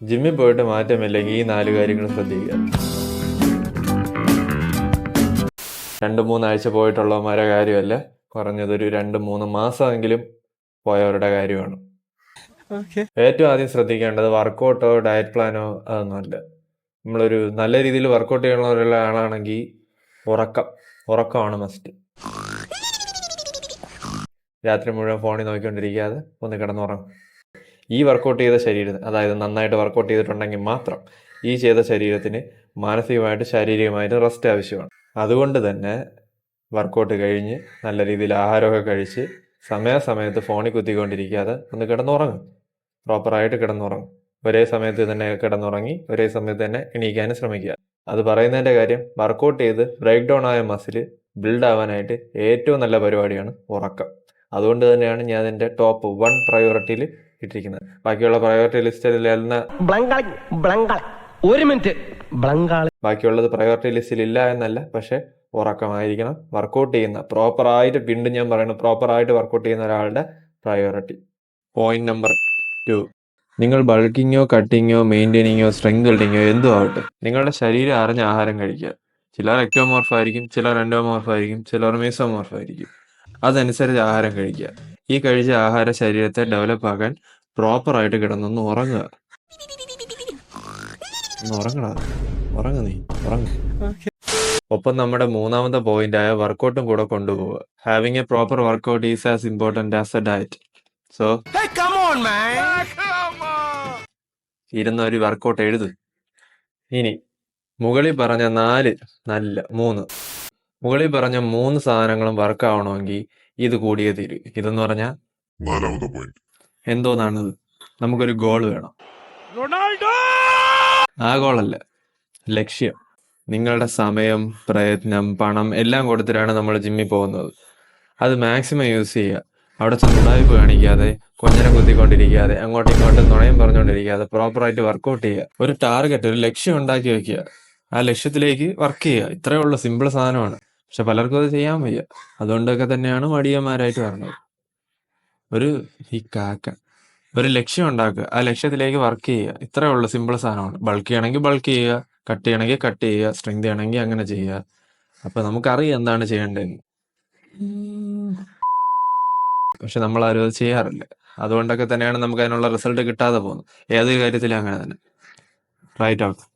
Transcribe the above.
ജിമ്മിൽ പോയിട്ട് മാറ്റമില്ലെങ്കിൽ ഈ നാല് കാര്യങ്ങൾ ശ്രദ്ധിക്കുക. രണ്ട് മൂന്നാഴ്ച പോയിട്ടുള്ളവന്മാരെ കാര്യമല്ല. കുറഞ്ഞതൊരു രണ്ട് മൂന്ന് മാസമെങ്കിലും പോയവരുടെ കാര്യമാണ്. ഏറ്റവും ആദ്യം ശ്രദ്ധിക്കേണ്ടത് വർക്കൗട്ടോ ഡയറ്റ് പ്ലാനോ അതൊന്നുമല്ല നമ്മളൊരു നല്ല രീതിയിൽ വർക്കൗട്ട് ചെയ്യണ ഒരാളാണെങ്കിൽ ഉറക്കം ഉറക്കമാണ് മസ്റ്റ് രാത്രി മുഴുവൻ ഫോണിൽ നോക്കിക്കൊണ്ടിരിക്കാതെ ഒന്ന് കിടന്നുറങ്ങും. ഈ വർക്കൗട്ട് ചെയ്ത ശരീരത്തിന് അതായത് നന്നായിട്ട് വർക്കൗട്ട് ചെയ്തിട്ടുണ്ടെങ്കിൽ മാത്രം ഈ ചെയ്ത ശരീരത്തിന് മാനസികമായിട്ട് ശാരീരികമായിട്ട് റെസ്റ്റ് ആവശ്യമാണ്. അതുകൊണ്ട് തന്നെ വർക്കൗട്ട് കഴിഞ്ഞ് നല്ല രീതിയിൽ ആഹാരമൊക്കെ കഴിച്ച് സമയാസമയത്ത് ഫോണിൽ കുത്തിക്കൊണ്ടിരിക്കാതെ ഒന്ന് കിടന്നുറങ്ങും. പ്രോപ്പറായിട്ട് കിടന്നുറങ്ങും. ഒരേ സമയത്ത് തന്നെ കിടന്നുറങ്ങി ഒരേ സമയത്ത് തന്നെ എണീക്കാനും ശ്രമിക്കുക. അത് പറയുന്നതിന്റെ കാര്യം വർക്കൗട്ട് ചെയ്ത് ബ്രേക്ക് ഡൗൺ ആയ മസിൽ ബിൽഡ് ആവാനായിട്ട് ഏറ്റവും നല്ല പരിപാടിയാണ് ഉറക്കം. അതുകൊണ്ട് തന്നെയാണ് ഞാൻ എന്റെ ടോപ്പ് വൺ പ്രയോറിറ്റിയിൽ ഇട്ടിരിക്കുന്നത്. ബാക്കിയുള്ള പ്രയോറിറ്റി ലിസ്റ്റിൽ എന്ന ബ്ലങ്കളി ബ്ലങ്കളി. ഒരു മിനിറ്റ്. ബ്ലങ്കാളി. ബാക്കിയുള്ളത് പ്രയോറിറ്റി ലിസ്റ്റിൽ ഇല്ല എന്നല്ല പക്ഷെ ഉറക്കമായിരിക്കണം. വർക്കൗട്ട് ചെയ്യുന്ന പ്രോപ്പറായിട്ട് വീണ്ടും ഞാൻ പറയുന്നു പ്രോപ്പറായിട്ട് വർക്കൗട്ട് ചെയ്യുന്ന ഒരാളുടെ പ്രയോറിറ്റി പോയിന്റ് നമ്പർ ടു നിങ്ങൾ ബൾക്കിങ്ങോ കട്ടിങ്ങോ മെയിന്റെയിനിങ്ങോ സ്ട്രെങ്ത് ബിൽഡിങ്ങോ എന്തോ ആവട്ടെ നിങ്ങളുടെ ശരീരം അറിഞ്ഞ ആഹാരം കഴിക്കുക. ചിലർ എക്ടോമോർഫ് ആയിരിക്കും ചിലർ എൻഡോമോർഫ് ആയിരിക്കും ചിലർ മീസോമോർഫ് ആയിരിക്കും. അതനുസരിച്ച് ആഹാരം കഴിക്കുക. ഈ കഴിച്ച ആഹാര ശരീരത്തെ ഡെവലപ്പ് ആക്കാൻ പ്രോപ്പറായിട്ട് കിടന്നൊന്ന് ഉറങ്ങുക ഉറങ്ങടാ. ഉറങ്ങ നീ. ഉറങ്ങ. ഒപ്പം നമ്മുടെ മൂന്നാമത്തെ പോയിന്റ് ആയ വർക്കൗട്ടും കൂടെ കൊണ്ടുപോവുക. Having a proper workout is as important as a diet so ഇരുന്ന ഒരു വർക്കൗട്ട് എഴുതു. ഇനി മുകളിൽ പറഞ്ഞ നാല് നല്ല മൂന്ന്. മുകളിൽ പറഞ്ഞ മൂന്ന് സാധനങ്ങളും വർക്ക് ആവണമെങ്കിൽ ഇത് കൂടിയേ തീരൂ. ഇതെന്ന് പറഞ്ഞാൽ നാലാമത്തെ പോയിന്റ് എന്തോന്നാണത് നമുക്കൊരു ഗോൾ വേണം. റൊണാൾഡോ! ആ ഗോളല്ല ലക്ഷ്യം. നിങ്ങളുടെ സമയം പ്രയത്നം പണം എല്ലാം കൊടുത്തിട്ടാണ് നമ്മൾ ജിമ്മിൽ പോകുന്നത്. അത് മാക്സിമം യൂസ് ചെയ്യുക. അവിടെ സമുദായിപ്പ് കാണിക്കാതെ കൊഞ്ഞനം കുത്തിക്കൊണ്ടിരിക്കാതെ അങ്ങോട്ടും ഇങ്ങോട്ടും നുണയും പറഞ്ഞുകൊണ്ടിരിക്കാതെ പ്രോപ്പറായിട്ട് വർക്കൗട്ട് ചെയ്യുക. ഒരു ടാർഗറ്റ് ഒരു ലക്ഷ്യം ഉണ്ടാക്കി വെക്കുക. ആ ലക്ഷ്യത്തിലേക്ക് വർക്ക് ചെയ്യുക. ഇത്രയേ ഉള്ളൂ സിമ്പിൾ സാധനമാണ്. പക്ഷെ പലർക്കും അത് ചെയ്യാൻ വയ്യ. അതുകൊണ്ടൊക്കെ തന്നെയാണ് മടിയന്മാരായിട്ട് പറഞ്ഞത് ഒരു ഈ കാക്ക ഒരു ലക്ഷ്യം ഉണ്ടാക്കുക. ആ ലക്ഷ്യത്തിലേക്ക് വർക്ക് ചെയ്യുക. ഇത്രയേ ഉള്ളൂ സിമ്പിൾ സാധനമാണ്. ബൾക്ക് ചെയ്യണമെങ്കിൽ ബൾക്ക് ചെയ്യുക. കട്ട് ചെയ്യണമെങ്കിൽ കട്ട് ചെയ്യുക. സ്ട്രെങ്ത് ചെയ്യണമെങ്കിൽ അങ്ങനെ ചെയ്യുക. അപ്പൊ നമുക്കറിയാം എന്താണ് ചെയ്യേണ്ടതെന്ന്. പക്ഷെ നമ്മൾ ആരും അത് ചെയ്യാറില്ല. അതുകൊണ്ടൊക്കെ തന്നെയാണ് നമുക്ക് അതിനുള്ള റിസൾട്ട് കിട്ടാതെ പോകുന്നത്. ഏതൊരു കാര്യത്തിലും അങ്ങനെ തന്നെ. Write out